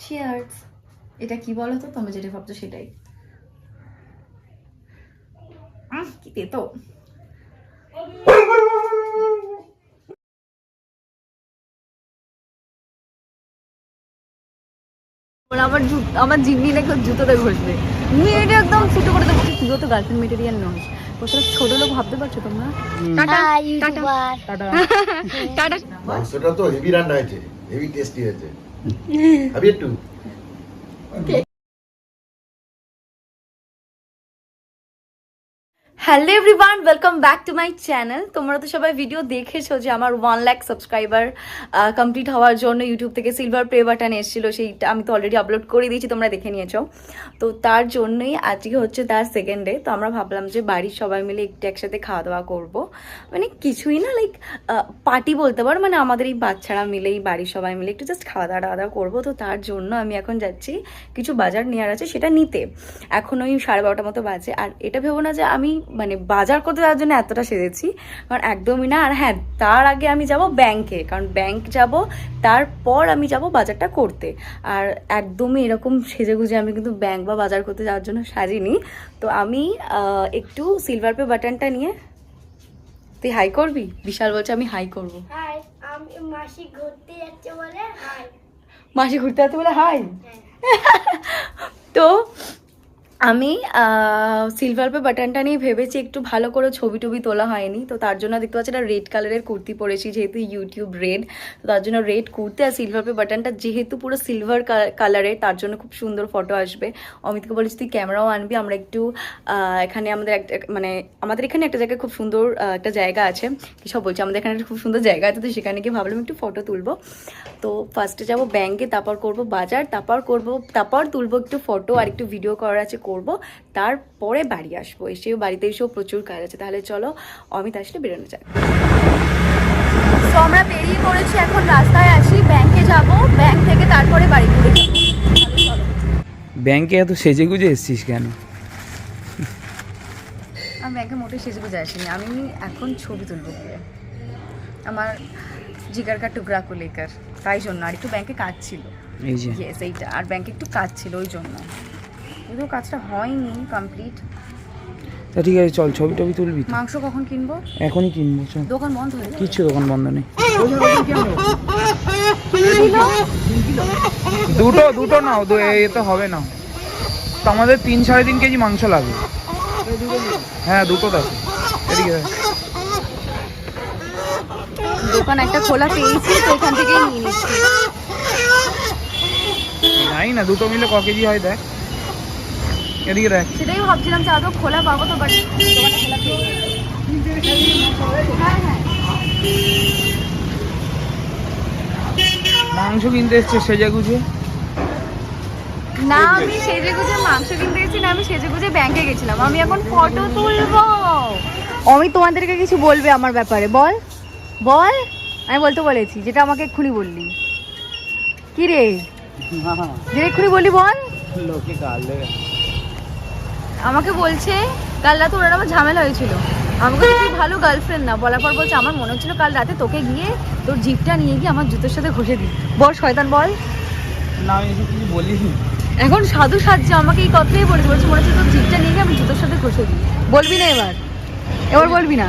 Cheers এটা কি বলো তো তোমরা যেটা ভাবছ সেটাই। কি তেতো। আমার আমার জিম্মি নাকি জুতোতে ঘষবে। মেয়েটা একদম ছোটো করে দেবো তুইও তো গার্লফ্রেন্ড মেটেরিয়াল নস। কোথাও ছোট লোক ভাবতে পারছ তোমরা? Tata hi tata. টাটা। মাংসটা তো হেভি রান্না হয়েছে হেভি টেস্টি হয়েছে। খাবি একটু hello everyone welcome back to my channel তোমরা তো সবাই ভিডিও দেখেছ যে আমার ওয়ান লাখ সাবস্ক্রাইবার কমপ্লিট হওয়ার জন্য ইউটিউব থেকে সিলভার প্লে বাটন এসেছিল, সেইটা আমি তো অলরেডি আপলোড করে দিয়েছি, তোমরা দেখে নিয়েছো। তো তার জন্যই আজকে হচ্ছে তার সেকেন্ড ডে তো আমরা ভাবলাম যে বাড়ির সবাই মিলে একটু একসাথে খাওয়া দাওয়া করব। মানে কিছুই না লাইক পার্টি বলতে পারো মানে আমাদের এই বাচ্চারা মিলেই বাড়ির সবাই মিলে একটু জাস্ট খাওয়া দাওয়া দাওয়া করব। তো তার জন্য আমি এখন যাচ্ছি, কিছু বাজার নেওয়ার আছে, সেটা নিতে। এখন ওই সাড়ে বারোটা মতো বাজে। আর এটা ভেবো না যে আমি মানে বাজার করতে যাওয়ার জন্য এতটা সেজেছি কারণ একদমই না। আর হ্যাঁ তার আগে আমি যাব ব্যাংকে কারণ ব্যাংক যাব তারপর আমি যাব বাজারটা করতে। আর একদমই এরকম সেজে গুজে আমি কিন্তু ব্যাংক বা বাজার করতে যাওয়ার জন্য সাজিনি। তো আমি একটু সিলভার পে বাটনটা নিয়ে তুই হাই করবি? বিশাল বলছে আমি হাই করব। মাসি ঘুরতে যাচ্ছে বলে হাই মাসি ঘুরতে আসতে বলে হাই হ্যাঁ। তো আমি সিলভার পে বাটনটা নিয়ে ভেবেছি একটু ভালো করে ছবি টবি তোলা হয়নি। তো তার জন্য দেখতে পাচ্ছি একটা রেড কালারের কুর্তি পরেছি, যেহেতু ইউটিউব রেড তো তার জন্য রেড কুর্তি আর সিলভার পে বাটনটা যেহেতু পুরো সিলভার কালারের তার জন্য খুব সুন্দর ফটো আসবে। অমিতকে বলেছি, তুই ক্যামেরাও আনবি, আমরা একটু এখানে আমাদের একটা মানে আমাদের এখানে একটা জায়গায় খুব সুন্দর একটা জায়গা আছে। সব বলছি? আমাদের এখানে খুব সুন্দর জায়গা আছে, তো সেখানে গিয়ে ভাবলাম একটু ফটো তুলবো। তো ফার্স্টে যাব ব্যাংকে তারপর করব বাজার, তারপর করব, তারপর তুলবো একটু ফটো আর একটু ভিডিও করার আছে। করব তারপরে বাড়ি আসব। এসেও বাড়িতে এসেও প্রচুর কাজ আছে। তাহলে চলো অমিত আসলে বেরোনো যাক। তো আমরা বেরিয়ে পড়েছি এখন রাস্তায় আসি ব্যাংকে যাব। ব্যাংক থেকে তারপরে বাড়ি। তাহলে ব্যাংকে এত সেজে গুজে এসছিস কেন? আমি ব্যাংকে মোটে সেজে গুজে আসিনি। আমি এখন ছবি তুলবো গিয়ে। আমার জিগার কা টুকরা কো লেকার। তাই জন্য। আর একটু ব্যাংকে কাজ ছিল। এই যে। এইটা। আর ব্যাংকে একটু কাজ ছিল ওই জন্য। কিন্তু কাজটা হয়নি কমপ্লিট তা ঠিক আছে চল ছবি টবি তুলবি তো। মাংস কখন কিনবো? এখনই কিনবো চল। দোকান বন্ধ হয়ে যাবে কিচ্ছু দোকান বন্ধ নেই। দুটো দুটো নাও দু এ তো হবে না। তো আমাদের তিন সাড়ে তিন কেজি মাংস লাগবে। হ্যাঁ দুটো দেখো এদিকে দেখ। দোকান একটা খোলা পেয়েছি তো এখান থেকেই নিয়ে নিচ্ছি। জানি না দুটো মিলে ক কেজি হয় দেখ। এদিকে দেখ সেটাই ভাবছিলাম যে আদৌ খোলা পাবো তো বাট খোলা হ্যাঁ হ্যাঁ মাংস কিনতে এসছে সেজে গুজে না আমি সেজে গুজে মাংস কিনতে গেছি না আমি সেজে গুজে ব্যাংকে গেছিলাম। আমি এখন ফটো তুলবো। আমি তোমাদেরকে কিছু বলবে আমার ব্যাপারে? বল। বল। আমি বলতে বলেছি যেটা আমাকে এক্ষুনি বললি। কি রে? যেটা এক্ষুনি বললি বল। লোকে গাল দেবে আমাকে বলছে কাল রাতে ওরা আমার ঝামেলা হয়েছিল। আমাকে তুই ভালো গার্লফ্রেন্ড না। বলার পর বলছে আমার মনে হচ্ছিল কাল রাতে তোকে গিয়ে তোর জিপটা নিয়ে গিয়ে আমার জুতোর সাথে ঘষে দিই বল শয়তান বল। না আমি কিছু বলিনি। এখন সাধু সাজছে আমাকে এই কথাই বলেছে বলছে মনে হচ্ছে তোর জিপটা নিয়ে গিয়ে আমি জুতোর সাথে ঘষে দিই বলবি না এবার। এবার বলবি না?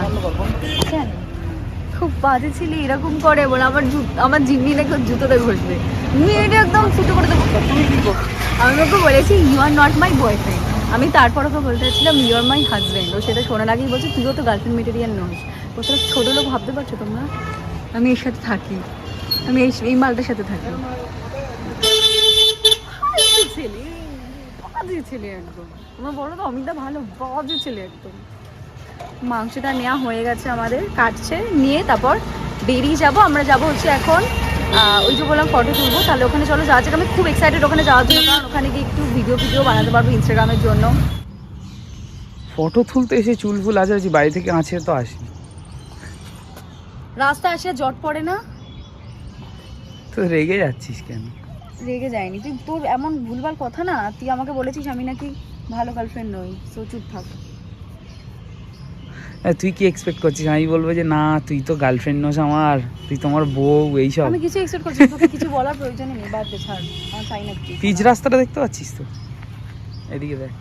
খুব বাজে ছিলি এরকম করে বলে আমার আমার জিম্মি নাকি জুতোতে ঘষবে। মেয়েটা একদম ছোটো করে দেবো। তুমি কি আমি ওকে বলেছি you are not my boyfriend আমি তারপর ওকে বলতে চাচ্ছিলাম ইউ আর মাই হাজব্যান্ড ও সেটা শোনার আগেই বলছে, তুইও তো গার্লফ্রেন্ড মেটেরিয়াল নস। কোথাও ছোটো লোক ভাবতে পারছ তোমরা? আমি এর সাথে থাকি। আমি এই এই মালটার সাথে থাকি। ছেলে। একদম। তোমার বলো তো, অমিতা ভালো, বাজে ছেলে একদম। মাংসটা নেওয়া হয়ে গেছে আমাদের, কাটছে, নিয়ে তারপর বেরিয়ে যাব। আমরা যাব হচ্ছে এখন ওই যে বললাম ফটো তুলবো তাহলে ওখানে চলো যাওয়া যাক। আমি খুব এক্সাইটেড ওখানে যাওয়ার জন্য কারণ ওখানে গিয়ে একটু ভিডিও ভিডিও বানাতে পারব ইনস্টাগ্রামের জন্য। ফটো তুলতে এসে চুল ফুল আছে আছি বাড়ি থেকে আছে তো আসি রাস্তা আসে জট পড়ে না? তো রেগে যাচ্ছিস কেন? রেগে যায়নি তুই তোর এমন ভুলভাল কথা না তুই আমাকে বলেছিস আমি নাকি ভালো গার্লফ্রেন্ড নই সো চুপ থাক। তুই কি এক্সপেক্ট করছিস? আমি বলব যে না তুই তো গার্লফ্রেন্ড নোস আমার তুই তোমার বউ এইসব। আমি কিছু এক্সপেক্ট করছি তোকে কিছু বলার প্রয়োজন নেই বাদ দে ছাড় আমার চাই না পিচ রাস্তাটা দেখতে পাচ্ছিস তো? এদিকে দেখ।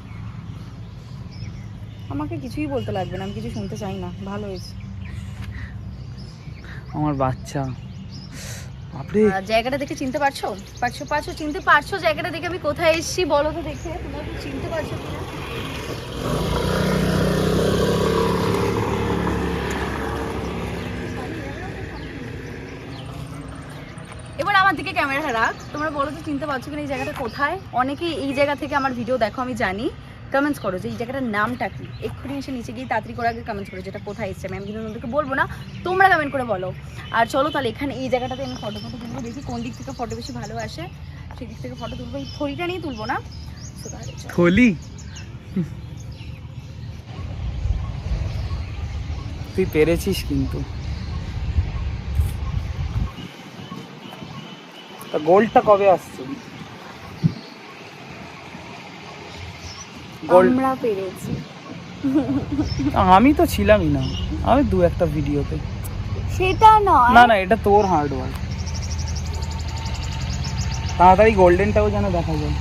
আমাকে কিছুই বলতে লাগবে না আমি কিছু শুনতে চাই না ভালো হয়েছে। আমার বাচ্চা। বাপরে। জায়গাটা দেখে চিনতে পারছ? পারছ পারছ চিনতে পারছ জায়গাটা দেখে আমি কোথায় এসেছি বলো তো দেখে তোমরা চিনতে পারছ কিনা? আমার দিকে ক্যামেরাটা রাখ। তোমরা বলো তো চিনতে পারছ কিনা এই জায়গাটা কোথায়? অনেকেই এই জায়গা থেকে আমার ভিডিও দেখো, আমি জানি। কমেন্টস করো যে এই জায়গাটার নামটা কি? এক্ষুনি এসে নিচে গিয়ে তাড়াতাড়ি করে আগে কমেন্টস করো যেটা কোথায় এসছে। আমি কিন্তু বলব না, তোমরা কমেন্ট করে বলো। আর চলো তাহলে এখানে এই জায়গাটাতে আমি ফটো ফটো তুলবো, দেখি কোন দিক থেকে ফটো বেশি ভালো আসে। সেই দিক থেকে ফটো তুলবো। এই থলিটা নিয়ে তুলবো না। থলি? তুই পেরেছিস কিন্তু। তা গোল্ডটা কবে আসছে? আমরা পেরেছি। আমি তো ছিলামই না। আমি দু একটা ভিডিওতে। সেটা নয়। না না এটা তোর হার্ডওয়ার্ক তাড়াতাড়ি গোল্ডেনটাও যেন দেখা যায়।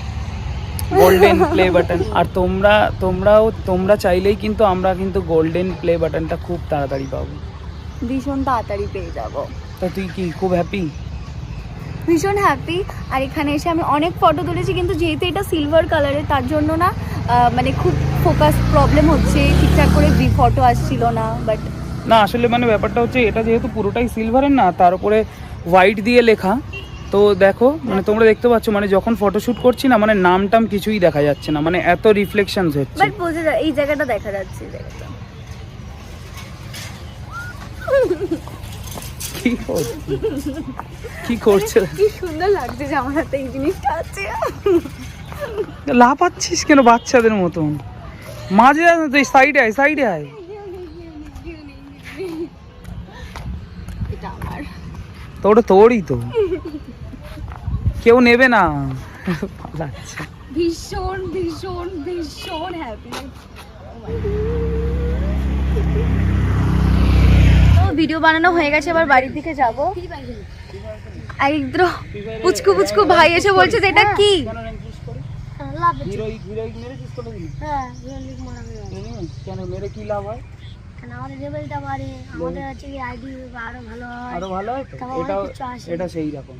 গোল্ডেন প্লে বাটন আর তোমরা তোমরাও তোমরা চাইলেই কিন্তু আমরা কিন্তু গোল্ডেন প্লে বাটনটা খুব তাড়াতাড়ি পাবো। ভীষণ তাড়াতাড়ি পেয়ে যাব। তা তুই কি খুব হ্যাপি ভীষণ হ্যাপি আর এখানে এসে আমি অনেক ফটো তুলেছি কিন্তু যেহেতু এটা সিলভার কালারের তার জন্য না মানে খুব ফোকাস প্রবলেম হচ্ছে ঠিকঠাক করে ফটো আসছিল না বাট না আসলে মানে ব্যাপারটা হচ্ছে এটা যেহেতু পুরোটাই সিলভারের না তার উপরে হোয়াইট দিয়ে লেখা। তো দেখো মানে তোমরা দেখতে পাচ্ছ মানে যখন ফটোশুট করছি না মানে নাম টাম কিছুই দেখা যাচ্ছে না মানে এত রিফ্লেকশনস হচ্ছে। বাট বোঝা যায় এই জায়গাটা দেখা যাচ্ছে জায়গাটা। কি করছে কি করছে কি সুন্দর লাগছে যে আমার হাতে এই জিনিসটা আছে। লাফাচ্ছিস কেন বাচ্চাদের মতন? মাঝে তুই সাইডে আয় সাইডে আয়। এটা আমার। তো ওটা তোরই তো। কেউ নেবে না। ভীষণ ভীষণ ভীষণ হ্যাপি ভিডিও বানানো হয়ে গেছে এবার বাড়ির দিকে যাব। ইদ্র পুচকু পুচকু ভাই এসে বলছে যে এটা কি? হ্যাঁ কি। এটা সেই রকম।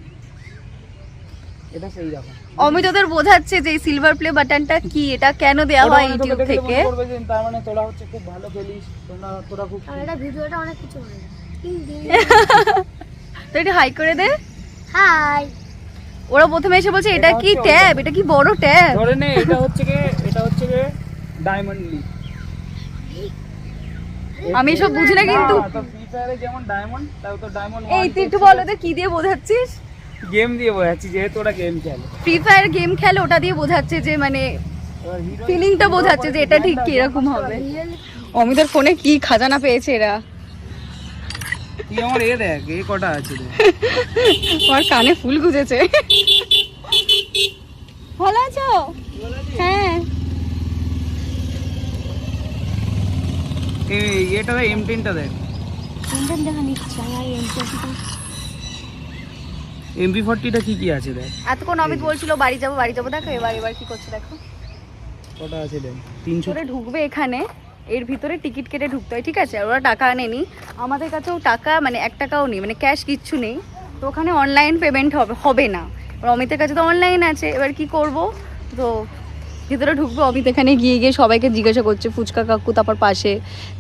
এটা সেই রকম। অমিত ওদের বোঝাচ্ছে যে সিলভার প্লে বাটনটা কি? এটা কেন হয় মানে ইউটিউব থেকে? তার মানে তোরা হচ্ছে খুব ভালো খেলিস তোরা তোরা খুব আর এটা ভিডিওটা অনেক কিছু হয় তো এটা হাই করে দে। হাই। ওরা প্রথমে এসে বলছে এটা কি ট্যাব? এটা কি বড় ট্যাব? ধরে নে এটা হচ্ছে গে এটা হচ্ছে গে ডায়মন্ড লিগ আমি এসব বুঝি না কিন্তু। ফ্রি ফায়ারে যেমন ডায়মন্ড তাও তো ডায়মন্ড এই তুই একটু বলো তো কি দিয়ে বোঝাচ্ছিস? গেম দিয়ে বোঝাচ্ছি যেহেতু ওরা গেম খেলে। ফ্রি ফায়ার গেম খেলে ওটা দিয়ে বোঝাচ্ছে যে মানে ফিলিংটা বোঝাচ্ছে যে এটা ঠিক কীরকম হবে। অমিতের ফোনে কি খাজানা পেয়েছে এরা? তুই আমার এ দেখ এ কটা আছে দেখ। কানে ফুল গুজেছে। ভালো আছো? হ্যাঁ। এই এটা দেখ। দেখা নিচ্ছে আমার এমপি ফর্টিটা কি কি আছে দেখ? এতক্ষণ অমিত বলছিল বাড়ি যাব বাড়ি যাব। দেখো এবার এবার কি করছে দেখো। কটা আছে দেখ? তিনশো ঢুকবে এখানে এর ভিতরে টিকিট কেটে ঢুকতে হয় ঠিক আছে? ওরা টাকা আনেনি। আমাদের কাছেও টাকা মানে এক টাকাও নেই মানে ক্যাশ কিচ্ছু নেই। তো ওখানে অনলাইন পেমেন্ট হবে হবে না। এবার অমিতের কাছে তো অনলাইন আছে এবার কি করব? তো ভিতরে ঢুকবো অমিত এখানে গিয়ে গিয়ে সবাইকে জিজ্ঞাসা করছে ফুচকা কাকু তারপর পাশে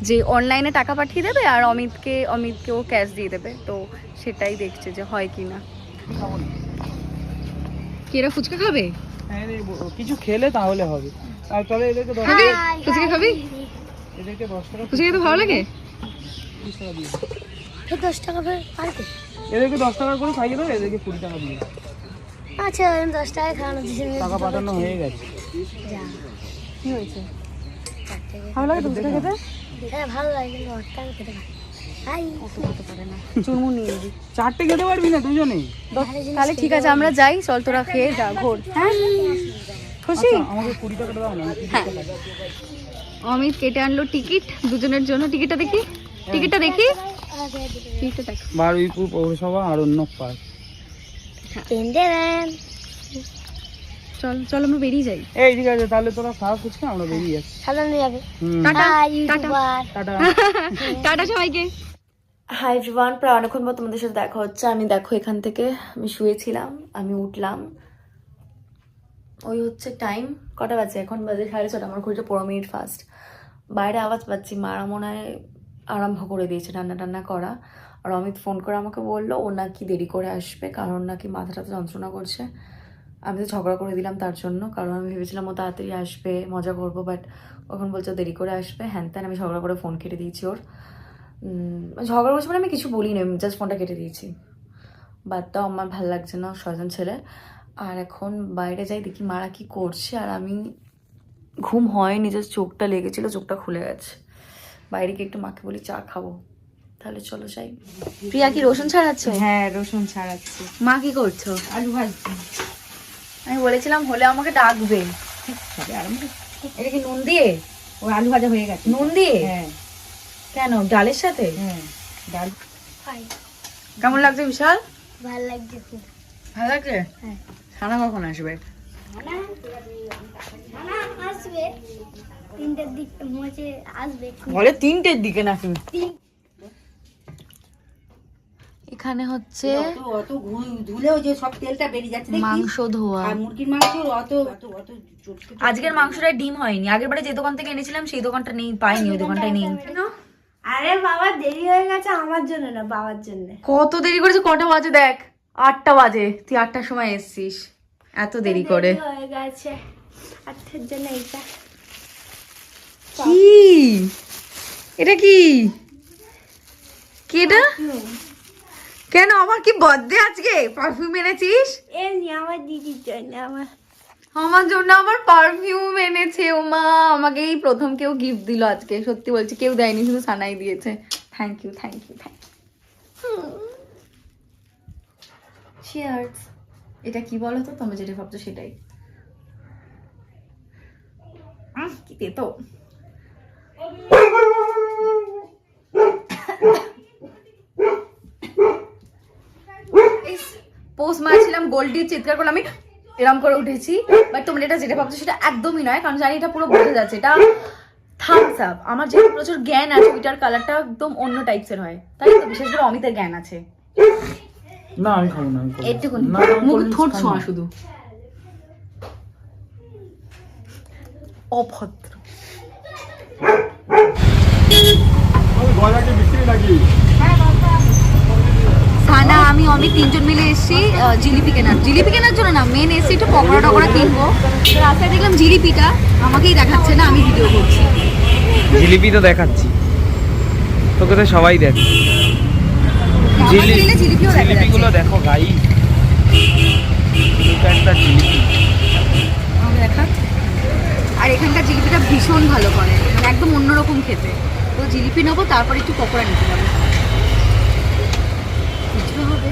যে অনলাইনে টাকা পাঠিয়ে দেবে আর অমিতকে অমিতকেও ক্যাশ দিয়ে দেবে। তো সেটাই দেখছে যে হয় কি না কি এরা ফুচকা খাবে? হ্যাঁ কিছু খেলে তাহলে হবে। আর তাহলে এদেরকে দশ ফুচকা খাবি? এদেরকে দশ টাকা ফুচকা খেতে ভালো লাগে? টাকা দশ টাকা এদেরকে দশ টাকা করে খাইয়ে দেবে এদেরকে কুড়ি টাকা দিয়ে। আচ্ছা আমি দশ টাকায় খাওয়ানো দিচ্ছে টাকা পাঠানো হয়ে গেছে। কি হয়েছে? ভালো লাগে তো খেতে? হ্যাঁ ভালো লাগে কিন্তু অতটা পারি নিয়ে নিবি চারটে খেতে পারবি না দুজনে তাহলে ঠিক আছে আমরা যাই চল তোরা খেয়ে যা ঘোর। হ্যাঁ? খুশি আচ্ছা, আমাকে কুড়ি টাকাটা দাও না আমি তিরিশ হ্যাঁ। টাকা দাও। অমিত কেটে আনলো টিকিট দুজনের জন্য টিকিটটা দেখি। টিকিটটা দেখি। টিকিটটা দেখ। বারুইপুর পৌরসভা আরণ্যক পার্ক। চল চল আমরা বেরিয়ে যাই। এই ঠিক আছে তাহলে তোরা ফুচকা আমরা বেরিয়ে যাচ্ছি। যাবে। টাটা। টাটা। টাটা সবাইকে। হাই এভরিওয়ান প্রায় অনেকক্ষণ পর তোমাদের সাথে দেখা হচ্ছে। আমি দেখো এখান থেকে, আমি শুয়েছিলাম, আমি উঠলাম। ওই হচ্ছে টাইম কটা বাজে? এখন বাজে সাড়ে ছটা। আমার ঘড়িটা পনেরো মিনিট ফাস্ট বাইরে আওয়াজ পাচ্ছি। মারা মনে হয় আরম্ভ করে দিয়েছে রান্না টান্না করা। আর অমিত ফোন করে আমাকে বলল, ও নাকি দেরি করে আসবে, কারণ নাকি মাথাটা যন্ত্রণা করছে। আমি তো ঝগড়া করে দিলাম তার জন্য, কারণ আমি ভেবেছিলাম ও তাড়াতাড়ি আসবে, মজা করব বাট ওখন বলছে দেরি করে আসবে। হ্যান ত্যান, আমি ঝগড়া করে ফোন কেটে দিয়েছি ওর। ঝগড়া করছি মানে আমি কিছু বলি না জাস্ট ফোনটা কেটে দিয়েছি। বাট তাও আমার ভালো লাগছে না ছয়জন ছেলে। আর এখন বাইরে যাই দেখি মারা কি করছে। আর আমি ঘুম হয়নি জাস্ট চোখটা লেগেছিল চোখটা খুলে গেছে। বাইরে গিয়ে একটু মাকে বলি চা খাব। তাহলে চলো যাই। প্রিয়া কি রসুন ছাড়াচ্ছো হ্যাঁ রসুন ছাড়াচ্ছে মা কি করছ? আলু ভাজছি। আমি বলেছিলাম হলে আমাকে ডাকবে। তবে এটা কি নুন দিয়ে? ও আলু ভাজা হয়ে গেছে। নুন দিয়ে? হ্যাঁ। কেন? ডালের সাথে? হ্যাঁ ডাল। কেমন লাগছে বিশাল? ভালো লাগছে ভালো লাগছে? হ্যাঁ। খানা কখন আসবে? না আসবে। তিনটের দিক মজে আসবে। বলে তিনটের দিকে নাকি এখানে হচ্ছে অত অত ধুলেও যে সব তেলটা বেরিয়ে যাচ্ছে মাংস ধোয়া। আর মুরগির মাংস অত অত আজকের মাংসটা ডিম হয়নি। আগের বারে যে দোকান থেকে এনেছিলাম সেই দোকানটা নেই পাইনি ওই দোকানটায় নেই। আরে বাবা দেরি হয়ে গেছে আমার জন্য না বাবার জন্য। কত দেরি করেছে? কটা বাজে দেখ? আটটা বাজে। তুই আটটার সময় এসছিস। এত দেরি করে। হয়ে গেছে। আর্থের জন্য এইটা। কি? এটা কি? কি এটা? কেন? আমার কি বার্থডে আজকে? পারফিউম এনেছিস? এমনি আমার দিদির জন্য আমার। আমার জন্য আমার পারফিউম এনেছে, ও মা, আমাকে এই প্রথম কেউ গিফট দিল আজকে, সত্যি বলছি, কেউ দেয়নি, শুধু সানাই দিয়েছে। Thank you thank you thank you cheers এটা কি বলো তো তুমি যেটা ভাবছ সেটাই। পোস্ট মারছিলাম গোল্ডি চিৎকার করলাম, আমি এরম করে উঠেছি বাট তোমরা এটা যেটা ভাবছ সেটা একদমই নয় কারণ জানি এটা পুরো বোঝা যাচ্ছে। এটা থামস আপ আমার যেহেতু প্রচুর জ্ঞান আছে ওইটার কালারটা একদম অন্য টাইপসের হয়। তাই তো? বিশেষ করে অমিতের জ্ঞান আছে। না আমি খাব না। একটুকুনি। মুখ ঠোঁট ছোঁয়া শুধু। অভদ্র সানা আমি তিনজন মিলে এসেছি জিলিপি কেনার জিলিপি কেনার জন্য না মেন এসেছি একটু পকোড়া টকোড়া কিনবো। রাস্তায় দেখলাম জিলিপিটা আমাকেই দেখাচ্ছে না আমি ভিডিও করছি। জিলিপি তো দেখাচ্ছি। তোকে তো সবাই দেখ। জিলিপিগুলো দেখো গাই একটা জিলিপি। আর এখানকার জিলিপিটা ভীষণ ভালো করে মানে একদম অন্যরকম খেতে। তো জিলিপি নেব তারপর একটু পকোড়া নিতে যাব। হবে।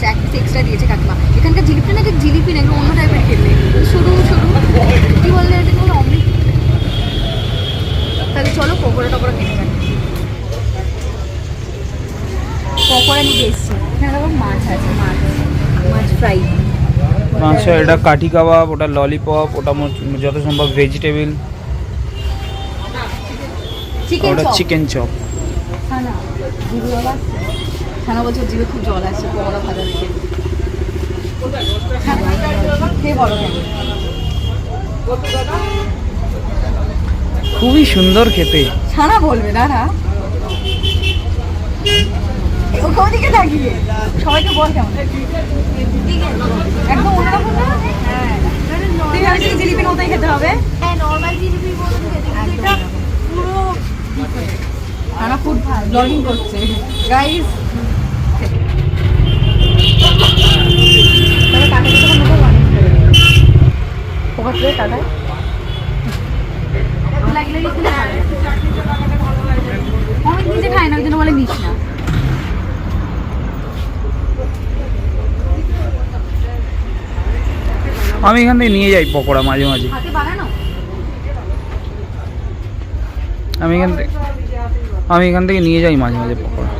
আচ্ছা এক পিস এক্সট্রা দিয়েছে কাকিমা। এখানকার জিলিপি না যে জিলিপি না অন্য টাইপের খেতে। সরু সরু কি বললে এটাকে বলে অমৃত। তাহলে চলো পকোড়া টকোড়া কিনে যাই পকোড়া নিতে এসছি। এখানে আবার মাছ আছে মাছ মাছ ফ্রাই আচ্ছা এটা কাঠি কাবাব ওটা ললিপপ ওটা যত সম্ভব ভেজিটেবল ওটা চিকেন চপ ছানা বলছে জিভে খুব জল আসছে পকোড়া ভাজা দেখে বলো খুবই সুন্দর খেতে। ছানা বলবে দাঁড়া ওদিকে থাকিয়ে সবাইকে বল কেমন? একদম অন্যরকম না? হ্যাঁ। জিলিপির মতোই খেতে হবে? হ্যাঁ নর্মাল ফুড ব্লগিং করছে। গাইস জন্য বলে আমি এখান থেকে নিয়ে যাই পকোড়া মাঝে মাঝে। আমি এখান থেকে আমি এখান থেকে নিয়ে যাই মাঝে মাঝে পকোড়া।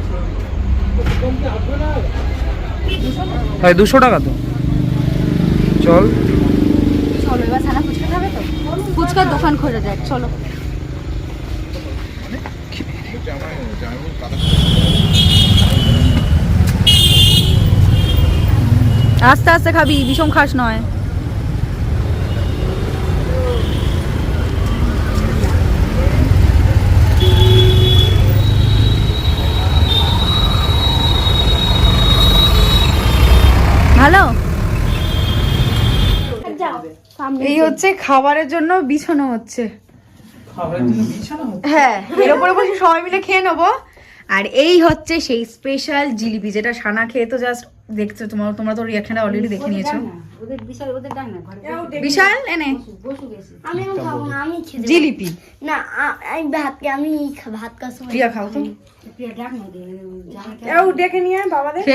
হ্যাঁ দুশো টাকা তো। চল। চলো এবার ফুচকার দোকান যাক চলো। আস্তে আস্তে খাবি বিষম খাস নয়। ভালো? এই হচ্ছে খাবারের জন্য বিছানো হচ্ছে। হ্যাঁ এর উপরে বসে সবাই মিলে খেয়ে নেব। আর এই হচ্ছে সেই স্পেশাল জিলিপি যেটা সানা খেয়ে তো জাস্ট দেখছ তোমার তোমরা তো রিয়াকশনটা অলরেডি দেখে নিয়েছো। বিশাল ওদের ডাক না ঘরে। বিশাল? এনে। আমি খাব না আমি জিলিপি। না আমি ভাত ভাত খাও তো।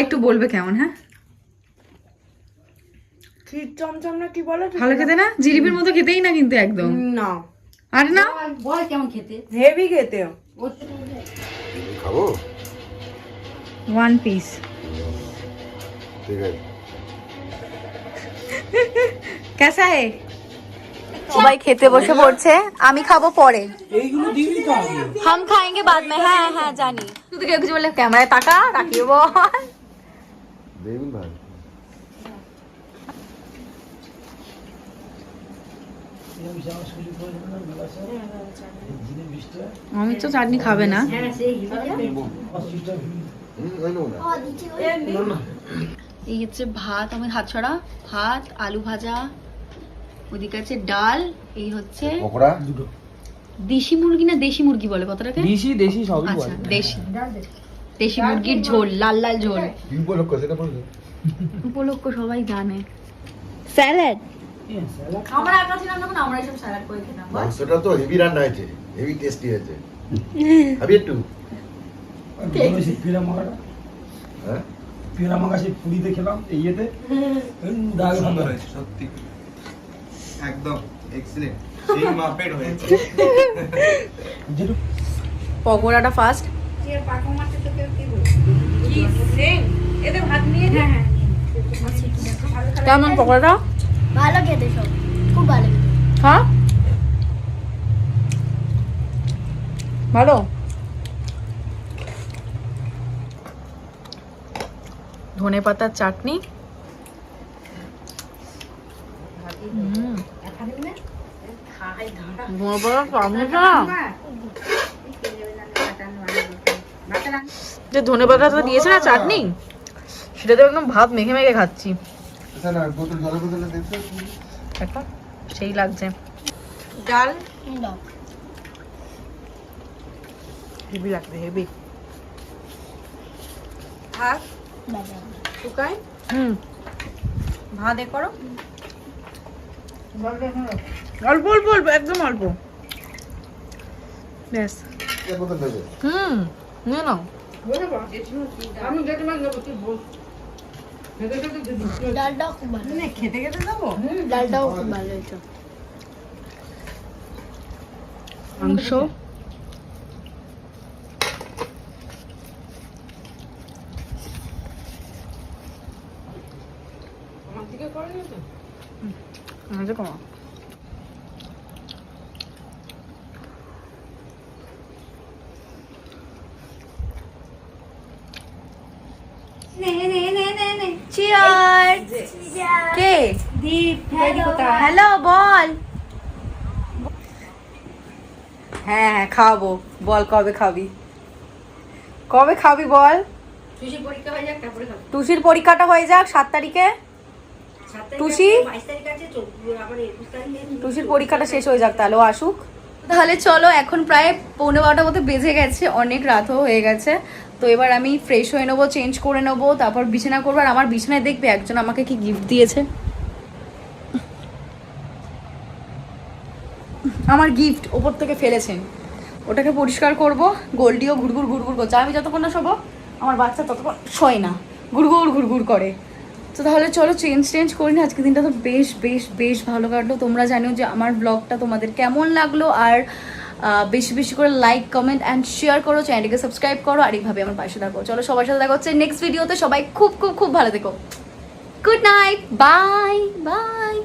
একটু বলবে কেমন হ্যাঁ? ক্ষীর চমচম না কি বলে? ভালো খেতে না? জিলিপির মতো খেতেই না কিন্তু একদম। না। আর না? বল কেমন খেতে? হেভি খেতে। খাব? ওয়ান পিস ঠিক আছে। কেসা হে? সবাই খেতে বসে পড়ছে। আমি খাব পরে। হাম খাएंगे बाद হ্যাঁ হ্যাঁ জানি। তুই তো কেউ কিছু বললে ক্যামেরায় তাকা রাখিয়ে বল। অমিত তো চাটনি খাবে না। হ্যাঁ নেব না। এই হচ্ছে ভাত আমার হাত ছড়া ভাত আলু ভাজা ওদিকে আছে ডাল এই হচ্ছে পকোড়া? দেশি মুরগি না দেশি মুরগি বলে কতটাকে দেশি দেশি সবই আচ্ছা বলে। দেশি। দেশি। মুরগির ঝোল লাল লাল ঝোল। উপলক্ষ সেটা বলবে উপলক্ষ সবাই জানে। স্যালাড। আমরা একা ছিলাম যখন আমরা সব স্যালাড করে খেতাম। মাংসটা তো হেভি রান্না হয়েছে হেভি টেস্টি হয়েছে। খাবি একটু। হ্যাঁ? পুরীতে খেলাম এই ইয়েতে। দারুণ সুন্দর হয়েছে। সত্যি। একদম এক্সিলেন্ট সেই মাপের হয়েছে। পকোড়াটা ফার্স্ট ভাত নিয়ে নে। কেমন পকোড়াটা? ভালো খেতে সব, খুব ভালো হ্যাঁ? ভালো? ধনে পাতার চাটনি। যে ধনে পাতাটা দিয়েছে না চাটনি? সেটাতে একদম ভাত মেখে মেখে খাচ্ছি। দেখো সেই লাগছে। ডাল? হেভি লাগবে হেভি। ভাত? শুকায়? হুম। ভাত এ করো অল্প অল্প অল্প একদম অল্প। ব্যাস। হুম নিয়ে নাও। আমি তুই ডালটাও খুব ভালো। খেতে খেতে যাব? ডালটাও খুব ভালো হয়েছে। মাংস? আচ্ছা কমা। Cheers! কে? দীপ হ্যালো বল। হ্যাঁ হ্যাঁ খাব বল কবে খাবি? কবে খাবি বল? টুসির পরীক্ষাটা হয়ে যাক সাত তারিখে? টুসি? টুসির পরীক্ষাটা শেষ হয়ে যাক তাহলে ও আসুক। তাহলে চলো, এখন প্রায় পৌনে বারোটার মতো বেজে গেছে, অনেক রাতও হয়ে গেছে। তো এবার আমি ফ্রেশ হয়ে নেব চেঞ্জ করে নেব, তারপর বিছানা করব, আর আমার বিছানায় দেখবে একজন আমাকে কি গিফট দিয়েছে। আমার গিফট ওপর থেকে ফেলেছেন ওটাকে পরিষ্কার করব, গোল্ডিও ঘুরঘুর ঘুরঘুর করছে। আমি যতক্ষণ না শোবো, আমার বাচ্চা ততক্ষণ শোয় না। ঘুরঘুর ঘুরঘুর করে। তো তাহলে চলো চেঞ্জ চেঞ্জ করি না আজকে দিনটা তো বেশ বেশ বেশ ভালো কাটলো। তোমরা জানো যে আমার ব্লগটা তোমাদের কেমন লাগল, আর বেশি বেশি করে লাইক কমেন্ট অ্যান্ড শেয়ার করো চ্যানেলকে সাবস্ক্রাইব করো, আর এইভাবে আমার পাশে থাকো। চলো সবার সাথে দেখা হচ্ছে নেক্সট ভিডিওতে সবাই খুব খুব খুব ভালো থেকো। Good night bye bye